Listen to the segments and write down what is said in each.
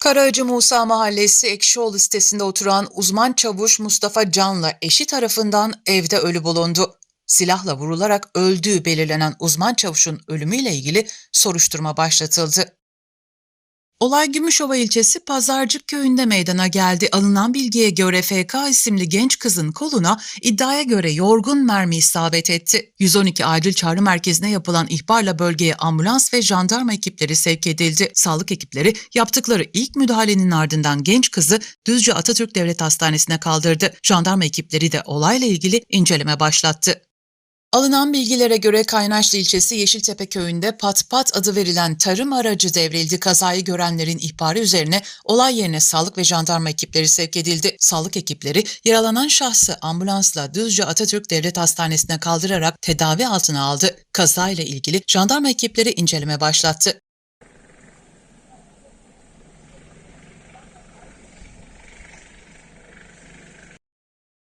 Karaacı Musa Mahallesi Ekşioğlu sitesinde oturan uzman çavuş Mustafa Can'la eşi tarafından evde ölü bulundu. Silahla vurularak öldüğü belirlenen uzman çavuşun ölümüyle ilgili soruşturma başlatıldı. Olay Gümüşova ilçesi Pazarcık köyünde meydana geldi. Alınan bilgiye göre FK isimli genç kızın koluna iddiaya göre yorgun mermi isabet etti. 112 acil çağrı merkezine yapılan ihbarla bölgeye ambulans ve jandarma ekipleri sevk edildi. Sağlık ekipleri yaptıkları ilk müdahalenin ardından genç kızı Düzce Atatürk Devlet Hastanesi'ne kaldırdı. Jandarma ekipleri de olayla ilgili inceleme başlattı. Alınan bilgilere göre Kaynaşlı ilçesi Yeşiltepe köyünde Pat Pat adı verilen tarım aracı devrildi. Kazayı görenlerin ihbarı üzerine olay yerine sağlık ve jandarma ekipleri sevk edildi. Sağlık ekipleri yaralanan şahsı ambulansla Düzce Atatürk Devlet Hastanesi'ne kaldırarak tedavi altına aldı. Kazayla ilgili jandarma ekipleri inceleme başlattı.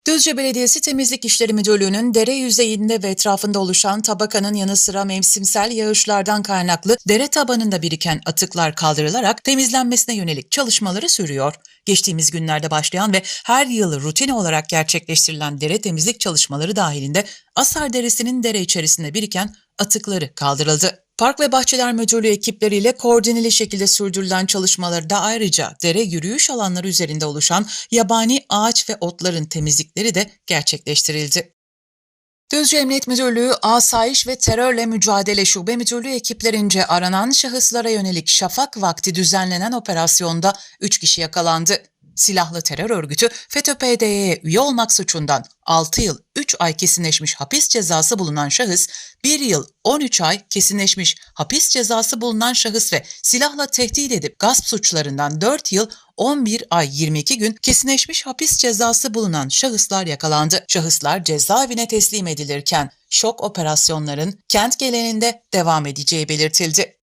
Düzce Belediyesi Temizlik İşleri Müdürlüğü'nün dere yüzeyinde ve etrafında oluşan tabakanın yanı sıra mevsimsel yağışlardan kaynaklı dere tabanında biriken atıklar kaldırılarak temizlenmesine yönelik çalışmaları sürüyor. Geçtiğimiz günlerde başlayan ve her yıl rutin olarak gerçekleştirilen dere temizlik çalışmaları dahilinde Asar Deresi'nin dere içerisinde biriken atıkları kaldırıldı. Park ve Bahçeler Müdürlüğü ekipleriyle koordineli şekilde sürdürülen çalışmalarda ayrıca dere yürüyüş alanları üzerinde oluşan yabani ağaç ve otların temizlikleri de gerçekleştirildi. Düzce Emniyet Müdürlüğü Asayiş ve Terörle Mücadele Şube Müdürlüğü ekiplerince aranan şahıslara yönelik şafak vakti düzenlenen operasyonda 3 kişi yakalandı. Silahlı terör örgütü FETÖ-PDY'ye üye olmak suçundan 6 yıl 3 ay kesinleşmiş hapis cezası bulunan şahıs, 1 yıl 13 ay kesinleşmiş hapis cezası bulunan şahıs ve silahla tehdit edip gasp suçlarından 4 yıl 11 ay 22 gün kesinleşmiş hapis cezası bulunan şahıslar yakalandı. Şahıslar cezaevine teslim edilirken şok operasyonların kent geleninde devam edeceği belirtildi.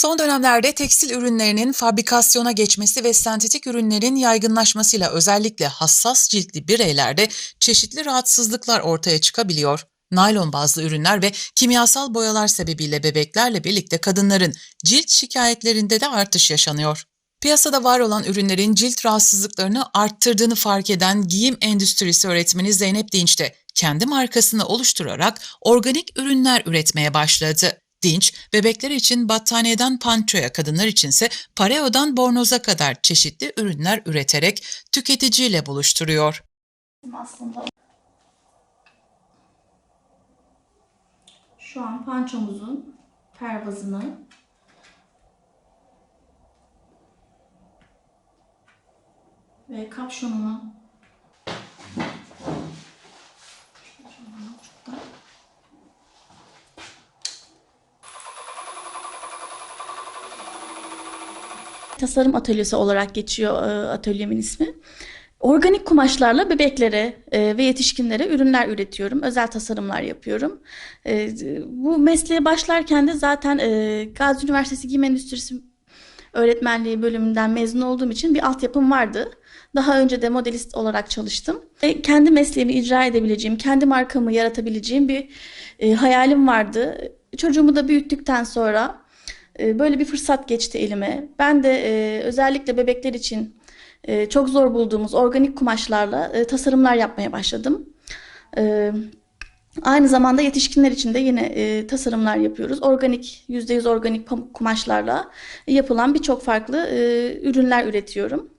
Son dönemlerde tekstil ürünlerinin fabrikasyona geçmesi ve sentetik ürünlerin yaygınlaşmasıyla özellikle hassas ciltli bireylerde çeşitli rahatsızlıklar ortaya çıkabiliyor. Naylon bazlı ürünler ve kimyasal boyalar sebebiyle bebeklerle birlikte kadınların cilt şikayetlerinde de artış yaşanıyor. Piyasada var olan ürünlerin cilt rahatsızlıklarını arttırdığını fark eden giyim endüstrisi öğretmeni Zeynep Dinç de kendi markasını oluşturarak organik ürünler üretmeye başladı. Dinç, bebekler için battaniyeden pançoya, kadınlar içinse pareodan bornoza kadar çeşitli ürünler üreterek tüketiciyle buluşturuyor. şu an pançomuzun pervazını ve kapşonunu tasarım atölyesi olarak geçiyor e, atölyemin ismi. Organik kumaşlarla bebeklere e, ve yetişkinlere ürünler üretiyorum. Özel tasarımlar yapıyorum. E, bu mesleğe başlarken de zaten Gazi Üniversitesi Giyim Endüstrisi öğretmenliği bölümünden mezun olduğum için bir altyapım vardı. Daha önce de modelist olarak çalıştım. Ve kendi mesleğimi icra edebileceğim, kendi markamı yaratabileceğim bir hayalim vardı. Çocuğumu da büyüttükten sonra böyle bir fırsat geçti elime. Ben de e, özellikle bebekler için e, çok zor bulduğumuz organik kumaşlarla e, tasarımlar yapmaya başladım. E, aynı zamanda yetişkinler için de yine e, tasarımlar yapıyoruz. Organik, %100 organik pamuk kumaşlarla yapılan birçok farklı e, ürünler üretiyorum.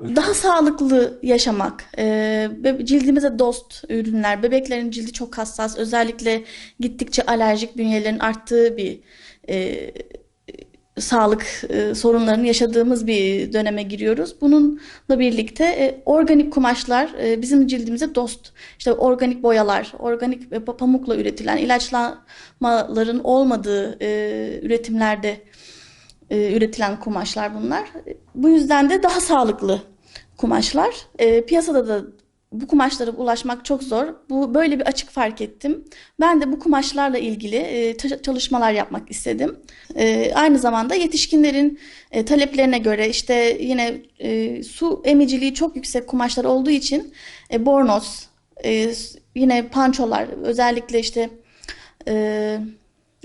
Daha sağlıklı yaşamak, e, cildimize dost ürünler, bebeklerin cildi çok hassas, özellikle gittikçe alerjik bünyelerin arttığı bir e, sağlık e, sorunlarını yaşadığımız bir döneme giriyoruz. Bununla birlikte e, organik kumaşlar e, bizim cildimize dost. İşte organik boyalar, organik e, pamukla üretilen ilaçlamaların olmadığı e, üretimlerde e, üretilen kumaşlar bunlar. Bu yüzden de daha sağlıklı kumaşlar. E, piyasada da bu kumaşlara ulaşmak çok zor. Bu böyle bir açık fark ettim. Ben de bu kumaşlarla ilgili e, çalışmalar yapmak istedim. E, aynı zamanda yetişkinlerin e, taleplerine göre işte yine e, su emiciliği çok yüksek kumaşlar olduğu için e, bornoz, e, yine pançolar, özellikle işte e,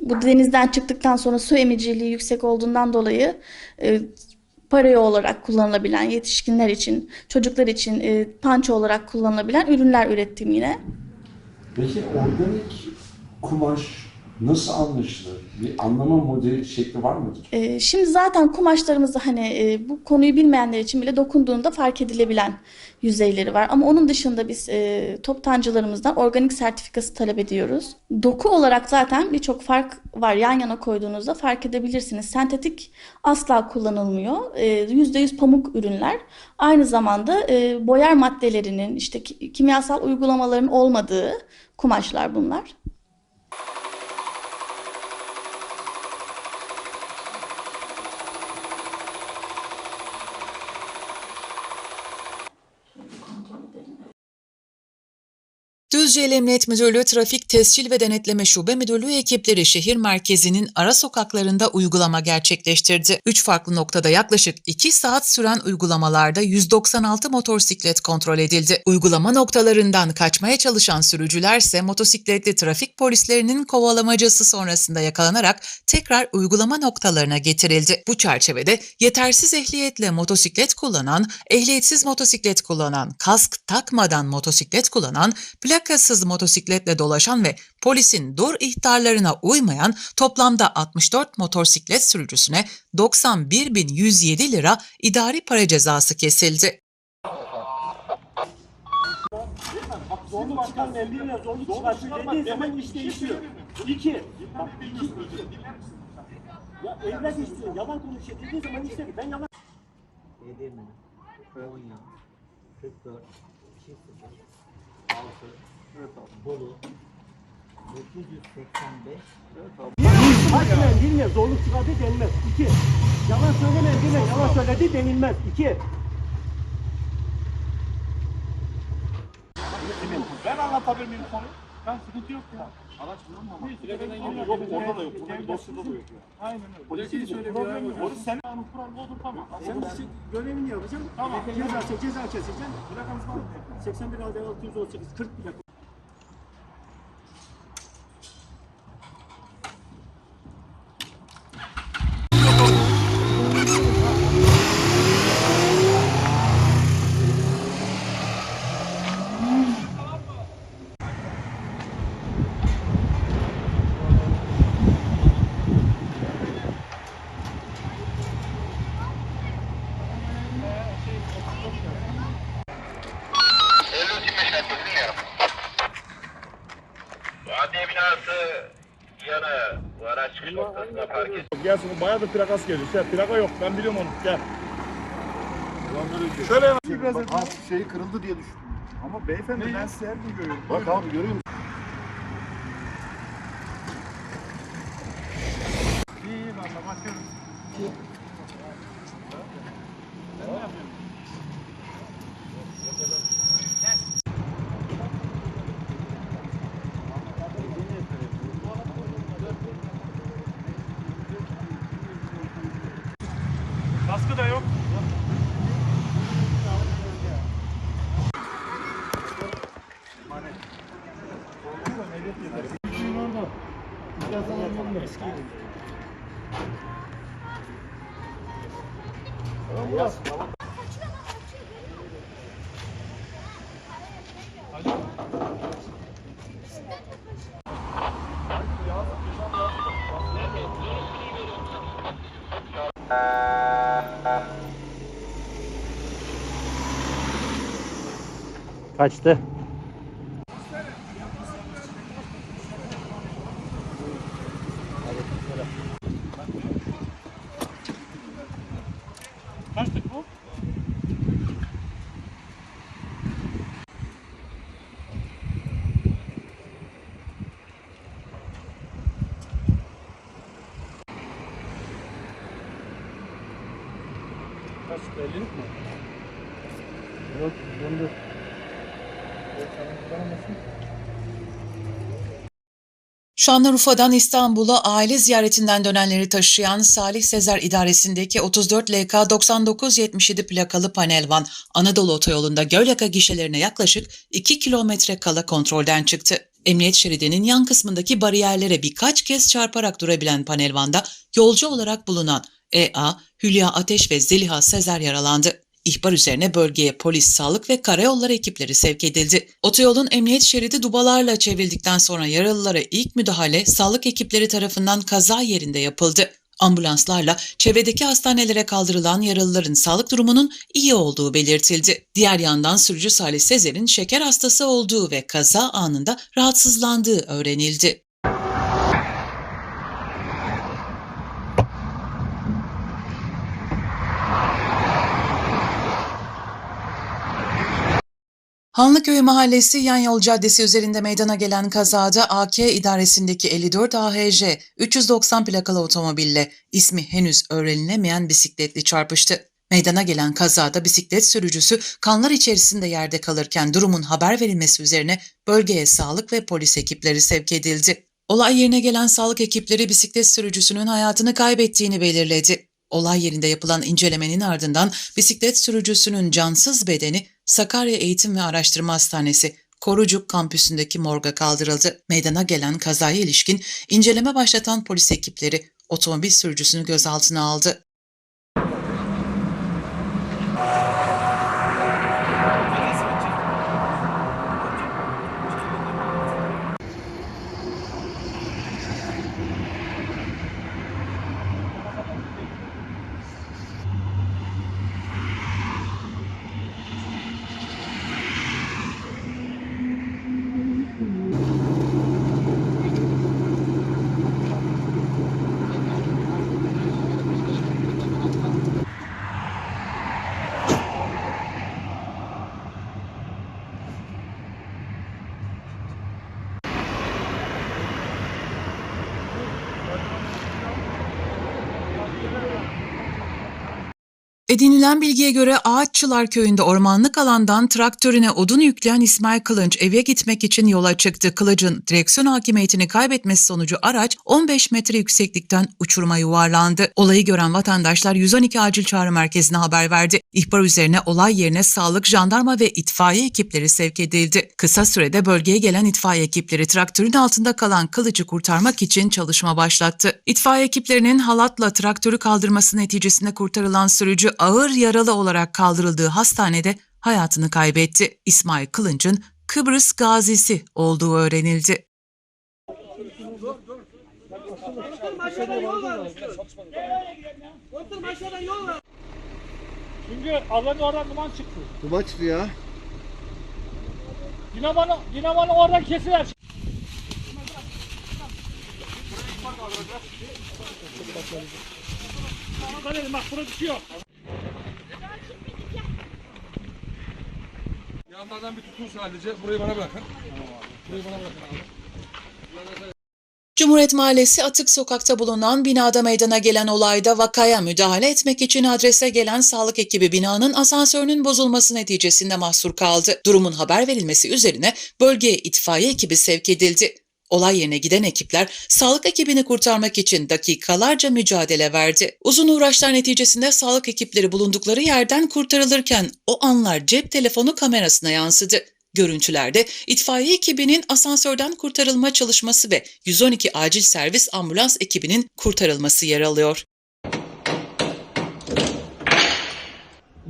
bu denizden çıktıktan sonra su emiciliği yüksek olduğundan dolayı e, paraya olarak kullanılabilen yetişkinler için, çocuklar için e, panço olarak kullanılabilen ürünler ürettim yine. Peki organik kumaş nasıl anlaşılır? Bir anlama modeli şekli var mıdır? E, şimdi zaten kumaşlarımızda hani e, bu konuyu bilmeyenler için bile dokunduğunda fark edilebilen yüzeyleri var. Ama onun dışında biz e, toptancılarımızdan organik sertifikası talep ediyoruz. Doku olarak zaten birçok fark var. Yan yana koyduğunuzda fark edebilirsiniz. Sentetik asla kullanılmıyor. E, %100 pamuk ürünler. Aynı zamanda e, boyar maddelerinin işte ki- kimyasal uygulamaların olmadığı kumaşlar bunlar. Düzce İl Emniyet Müdürlüğü Trafik Tescil ve Denetleme Şube Müdürlüğü ekipleri şehir merkezinin ara sokaklarında uygulama gerçekleştirdi. Üç farklı noktada yaklaşık 2 saat süren uygulamalarda 196 motosiklet kontrol edildi. Uygulama noktalarından kaçmaya çalışan sürücülerse motosikletli trafik polislerinin kovalamacası sonrasında yakalanarak tekrar uygulama noktalarına getirildi. Bu çerçevede yetersiz ehliyetle motosiklet kullanan, ehliyetsiz motosiklet kullanan, kask takmadan motosiklet kullanan, plakasız motosikletle dolaşan ve polisin dur ihtarlarına uymayan toplamda 64 motosiklet sürücüsüne 91.107 lira idari para cezası kesildi. Zorlu başkan emriyle zorlu çıkartıyor dediği zaman iş değişiyor. İki. Bak iki. Ya evlat istiyor. Yalan konuşuyor dediği zaman işte ben yalan Edirne, Konya, 44, 20, 6, Bolu, 985, Hakikaten dinle zorluk çıkardı denilmez. İki. Yalan söylemeyen dinle yalan söyledi denilmez. İki. Ben anlatabilir miyim konuyu? Ben sıkıntı yok ya. Araç ama. Ama yok orada da yok. Burada bir dosyada da yok. Aynen öyle. Polisiye söyle Problem bir yok. ya. Orası senin kanun kuralı odur tamam. Sen işte görevini yapacaksın. Tamam. Ceza, ceza keseceksin. Plakamız var mı? 81 aldı 618 40 plaka. Vadiye binası yanı bu araç çıkış noktasında park edildi. Gelsin bu bayağı da plakası geliyor. Şey, plaka yok ben biliyorum onu. Gel. Şöyle hemen. Biraz Bak az şeyi kırıldı diye düşündüm. Ama beyefendi ben sizi her gün görüyorum. Bak abi görüyor musun? İyi iyi bakıyorum. Sen ne yapıyorsun? Kaskı da yok. Kaçtı. Şanlıurfa'dan İstanbul'a aile ziyaretinden dönenleri taşıyan Salih Sezer idaresindeki 34 LK 9977 plakalı panel van Anadolu Otoyolu'nda Gölyaka gişelerine yaklaşık 2 kilometre kala kontrolden çıktı. Emniyet şeridinin yan kısmındaki bariyerlere birkaç kez çarparak durabilen panel vanda yolcu olarak bulunan EA, Hülya Ateş ve Zeliha Sezer yaralandı. İhbar üzerine bölgeye polis, sağlık ve karayolları ekipleri sevk edildi. Otoyolun emniyet şeridi dubalarla çevrildikten sonra yaralılara ilk müdahale sağlık ekipleri tarafından kaza yerinde yapıldı. Ambulanslarla çevredeki hastanelere kaldırılan yaralıların sağlık durumunun iyi olduğu belirtildi. Diğer yandan sürücü Salih Sezer'in şeker hastası olduğu ve kaza anında rahatsızlandığı öğrenildi. Hanlıköy Mahallesi Yan Yol Caddesi üzerinde meydana gelen kazada AK idaresindeki 54 AHJ 390 plakalı otomobille ismi henüz öğrenilemeyen bisikletli çarpıştı. Meydana gelen kazada bisiklet sürücüsü kanlar içerisinde yerde kalırken durumun haber verilmesi üzerine bölgeye sağlık ve polis ekipleri sevk edildi. Olay yerine gelen sağlık ekipleri bisiklet sürücüsünün hayatını kaybettiğini belirledi. Olay yerinde yapılan incelemenin ardından bisiklet sürücüsünün cansız bedeni Sakarya Eğitim ve Araştırma Hastanesi Korucuk kampüsündeki morga kaldırıldı. Meydana gelen kazaya ilişkin inceleme başlatan polis ekipleri otomobil sürücüsünü gözaltına aldı. Edinilen bilgiye göre Ağaççılar köyünde ormanlık alandan traktörüne odun yükleyen İsmail Kılınç eve gitmek için yola çıktı. Kılıç'ın direksiyon hakimiyetini kaybetmesi sonucu araç 15 metre yükseklikten uçuruma yuvarlandı. Olayı gören vatandaşlar 112 acil çağrı merkezine haber verdi. İhbar üzerine olay yerine sağlık, jandarma ve itfaiye ekipleri sevk edildi. Kısa sürede bölgeye gelen itfaiye ekipleri traktörün altında kalan Kılıç'ı kurtarmak için çalışma başlattı. İtfaiye ekiplerinin halatla traktörü kaldırması neticesinde kurtarılan sürücü ağır yaralı olarak kaldırıldığı hastanede hayatını kaybetti. İsmail Kılınç'ın Kıbrıs gazisi olduğu öğrenildi. Çünkü önce oradan duman çıktı. Duman çıktı ya. Dinamanı, dinamanı oradan kesiver. Bak burası düşüyor. Yanlardan bir tutun sadece. Burayı bana bırakın. Burayı bana bırakın abi. Cumhuriyet Mahallesi Atık Sokak'ta bulunan binada meydana gelen olayda vakaya müdahale etmek için adrese gelen sağlık ekibi binanın asansörünün bozulması neticesinde mahsur kaldı. Durumun haber verilmesi üzerine bölgeye itfaiye ekibi sevk edildi. Olay yerine giden ekipler sağlık ekibini kurtarmak için dakikalarca mücadele verdi. Uzun uğraşlar neticesinde sağlık ekipleri bulundukları yerden kurtarılırken o anlar cep telefonu kamerasına yansıdı. Görüntülerde itfaiye ekibinin asansörden kurtarılma çalışması ve 112 acil servis ambulans ekibinin kurtarılması yer alıyor.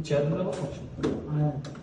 İçeride de bakmamışım. Aynen.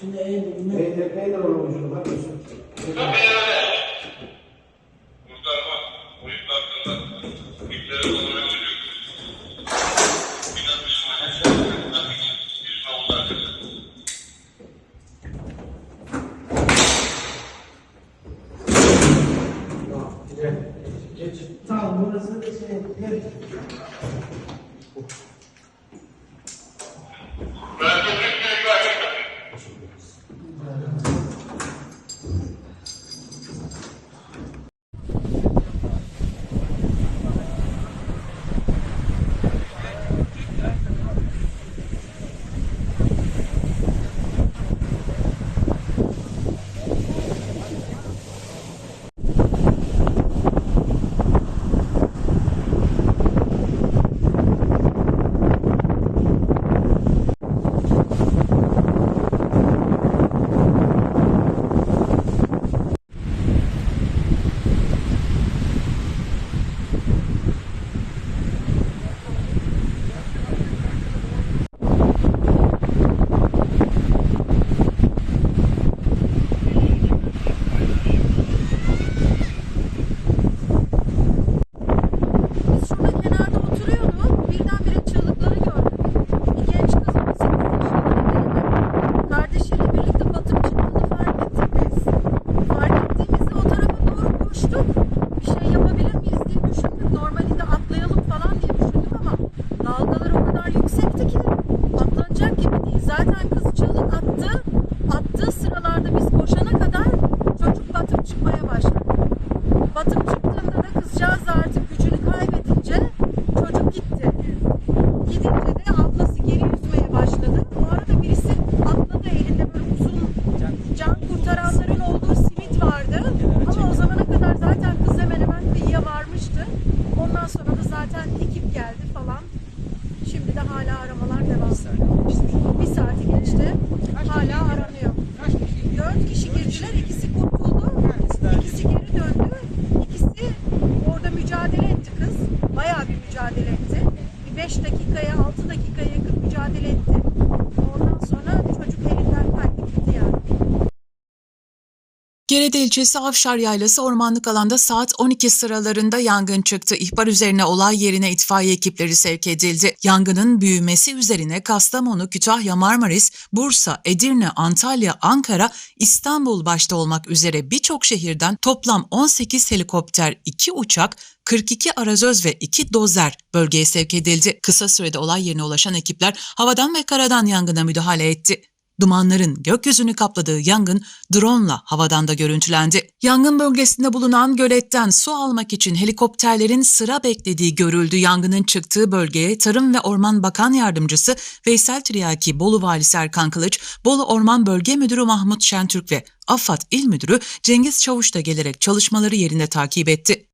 Şimdi en dibine... Beyde, beyde olmuş. Bak, 5 dakikaya 6 dakikaya yakın mücadele etti. Orada Gerede ilçesi Avşar Yaylası ormanlık alanda saat 12 sıralarında yangın çıktı. İhbar üzerine olay yerine itfaiye ekipleri sevk edildi. Yangının büyümesi üzerine Kastamonu, Kütahya, Marmaris, Bursa, Edirne, Antalya, Ankara, İstanbul başta olmak üzere birçok şehirden toplam 18 helikopter, 2 uçak, 42 arazöz ve 2 dozer bölgeye sevk edildi. Kısa sürede olay yerine ulaşan ekipler havadan ve karadan yangına müdahale etti. Dumanların gökyüzünü kapladığı yangın drone'la havadan da görüntülendi. Yangın bölgesinde bulunan göletten su almak için helikopterlerin sıra beklediği görüldü. Yangının çıktığı bölgeye Tarım ve Orman Bakan Yardımcısı Veysel Tiryaki, Bolu Valisi Erkan Kılıç, Bolu Orman Bölge Müdürü Mahmut Şentürk ve AFAD İl Müdürü Cengiz Çavuş da gelerek çalışmaları yerinde takip etti.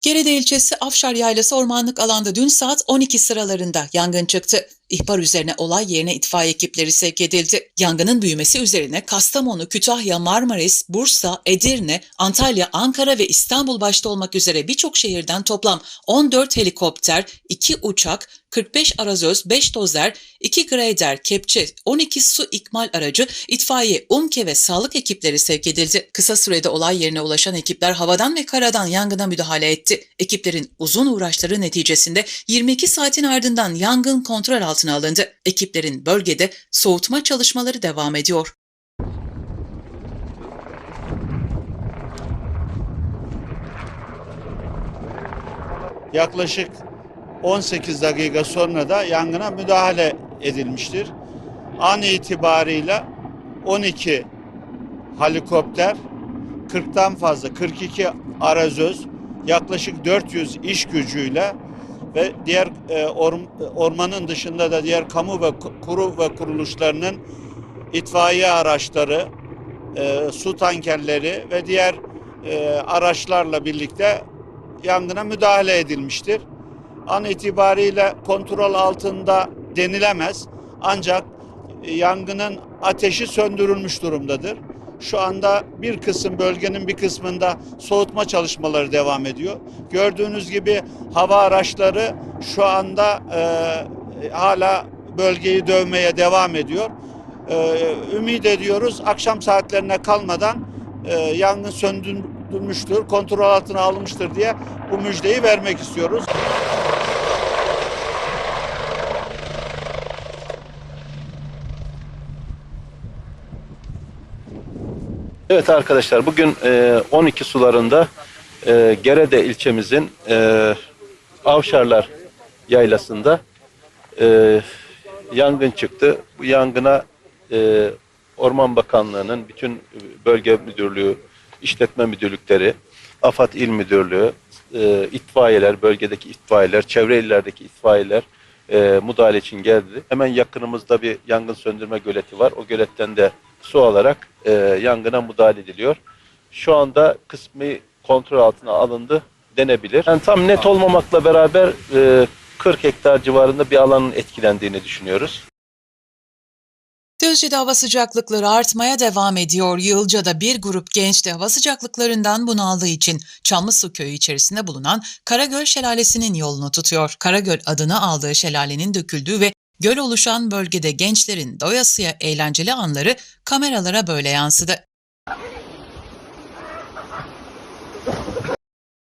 Gerede ilçesi Afşar Yaylası ormanlık alanda dün saat 12 sıralarında yangın çıktı. İhbar üzerine olay yerine itfaiye ekipleri sevk edildi. Yangının büyümesi üzerine Kastamonu, Kütahya, Marmaris, Bursa, Edirne, Antalya, Ankara ve İstanbul başta olmak üzere birçok şehirden toplam 14 helikopter, 2 uçak, 45 arazöz, 5 dozer, 2 grader, kepçe, 12 su ikmal aracı, itfaiye, UMKE ve sağlık ekipleri sevk edildi. Kısa sürede olay yerine ulaşan ekipler havadan ve karadan yangına müdahale etti. Ekiplerin uzun uğraşları neticesinde 22 saatin ardından yangın kontrol altına alındı. Ekiplerin bölgede soğutma çalışmaları devam ediyor. Yaklaşık 18 dakika sonra da yangına müdahale edilmiştir. An itibarıyla 12 helikopter, 40'tan fazla 42 arazöz, yaklaşık 400 iş gücüyle ve diğer e, orm- ormanın dışında da diğer kamu ve ku- kuru ve kuruluşlarının itfaiye araçları, e, su tankerleri ve diğer e, araçlarla birlikte yangına müdahale edilmiştir. An itibariyle kontrol altında denilemez. Ancak yangının ateşi söndürülmüş durumdadır. Şu anda bir kısım bölgenin bir kısmında soğutma çalışmaları devam ediyor. Gördüğünüz gibi hava araçları şu anda e, hala bölgeyi dövmeye devam ediyor. E, ümit ediyoruz akşam saatlerine kalmadan e, yangın söndürülmüştür, kontrol altına alınmıştır diye bu müjdeyi vermek istiyoruz. Evet arkadaşlar bugün e, 12 sularında e, Gerede ilçemizin e, Avşarlar yaylasında e, yangın çıktı. Bu yangına e, Orman Bakanlığı'nın bütün bölge müdürlüğü, işletme müdürlükleri, AFAD İl Müdürlüğü, e, itfaiyeler, bölgedeki itfaiyeler, çevre illerdeki itfaiyeler e, müdahale için geldi. Hemen yakınımızda bir yangın söndürme göleti var. O göletten de su alarak e, yangına müdahale ediliyor. Şu anda kısmi kontrol altına alındı denebilir. Yani tam net olmamakla beraber e, 40 hektar civarında bir alanın etkilendiğini düşünüyoruz. Düzce'de hava sıcaklıkları artmaya devam ediyor. Yılca'da bir grup genç de hava sıcaklıklarından bunaldığı için Çamlısu köyü içerisinde bulunan Karagöl Şelalesi'nin yolunu tutuyor. Karagöl adını aldığı şelalenin döküldüğü ve göl oluşan bölgede gençlerin doyasıya eğlenceli anları kameralara böyle yansıdı.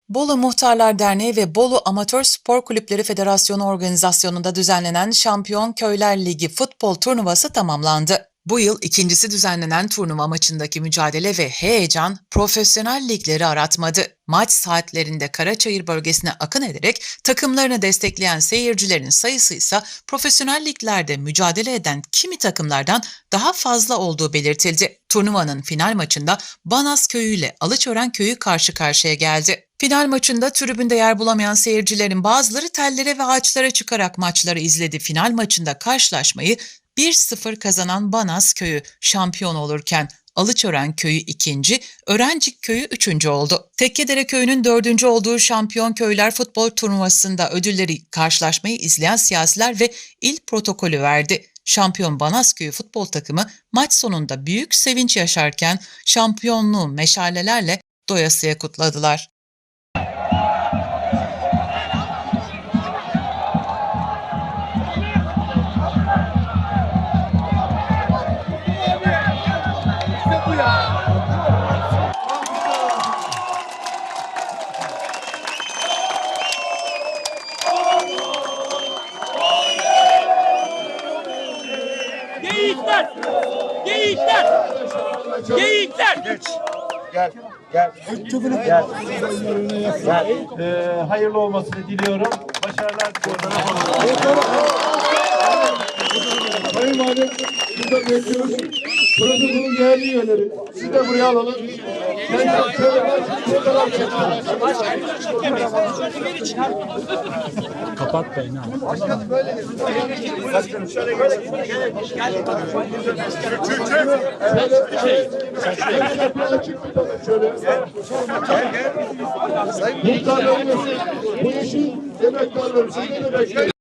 Bolu Muhtarlar Derneği ve Bolu Amatör Spor Kulüpleri Federasyonu organizasyonunda düzenlenen Şampiyon Köyler Ligi futbol turnuvası tamamlandı. Bu yıl ikincisi düzenlenen turnuva maçındaki mücadele ve heyecan profesyonel ligleri aratmadı. Maç saatlerinde Karaçayır bölgesine akın ederek takımlarını destekleyen seyircilerin sayısı ise profesyonel liglerde mücadele eden kimi takımlardan daha fazla olduğu belirtildi. Turnuvanın final maçında Banas Köyü ile Alıçören Köyü karşı karşıya geldi. Final maçında tribünde yer bulamayan seyircilerin bazıları tellere ve ağaçlara çıkarak maçları izledi. Final maçında karşılaşmayı 1-0 kazanan Banas Köyü şampiyon olurken Alıçören Köyü ikinci, Örencik Köyü üçüncü oldu. Tekkedere Köyü'nün dördüncü olduğu Şampiyon Köyler Futbol Turnuvası'nda ödülleri karşılaşmayı izleyen siyasiler ve il protokolü verdi. Şampiyon Banas Köyü futbol takımı maç sonunda büyük sevinç yaşarken şampiyonluğu meşalelerle doyasıya kutladılar. Gel, gel. Gel. Gel. Ee, hayırlı olmasını diliyorum. Başarılar diliyorum. Sayın Valim, burada bekliyoruz. Protokolün değerli üyeleri. Siz de buraya alalım. Ben de şöyle fotoğraf çekelim. Şöyle. Muhtarlarımız, bu işin emektarları, sizleri de bekliyoruz.